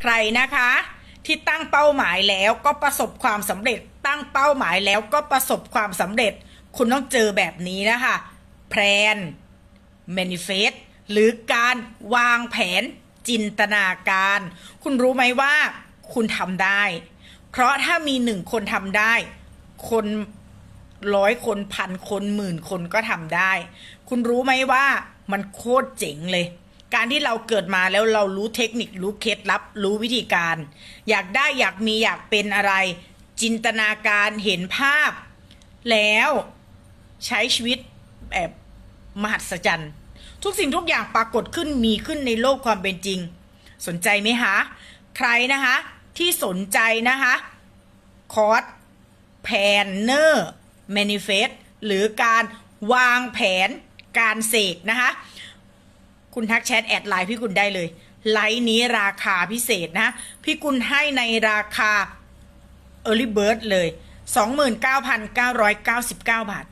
ใครนะคะที่ตั้งเป้าหมายแล้วก็ประสบความสำเร็จ ตั้งเป้าหมายแล้วก็ประสบความสำเร็จ คุณต้องเจอแบบนี้นะคะแพลน manifest หรือการวางแผนจินตนาการ คุณรู้ไหมว่าคุณทำได้ เพราะถ้ามีหนึ่งคนทำได้ คนร้อยคนพันคนหมื่นคนก็ทำได้ คุณรู้ไหมว่ามันโคตรเจ๋งเลย การที่เราเกิดมาแล้วเรารู้เทคนิครู้เคล็ดลับ รู้วิธีการ อยากได้อยากมีอยากเป็นอะไร จินตนาการเห็นภาพ แล้วใช้ชีวิตแบบมหัศจรรย์ทุกสิ่งทุกอย่างปรากฏขึ้นมีขึ้นในโลกความเป็นจริง สนใจไหมคะใครนะคะ ที่สนใจนะคะคอร์สแพนเนอร์แมนิเฟสหรือการวางแผนการเสกนะคะ คุณทักแชทแอดไลน์พี่กุลได้เลย ไลน์นี้ราคาพิเศษนะ พี่กุลให้ในราคา Early Bird เลย 29,999 บาท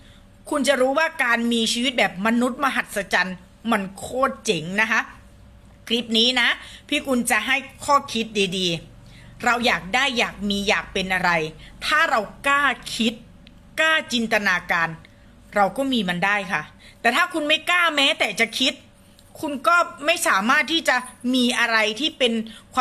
คุณจะรู้ว่าการมีชีวิตแบบมนุษย์มหัศจรรย์ มันโคตรเจ๋งนะคะ คลิปนี้นะ พี่กุลจะให้ข้อคิดดีๆ เราอยากได้อยากมีอยากเป็นอะไร ถ้าเรากล้าคิด กล้าจินตนาการ เราก็มีมันได้ค่ะ แต่ถ้าคุณไม่กล้าแม้แต่จะคิด คุณก็ไม่สามารถที่จะมีอะไรที่เป็นความ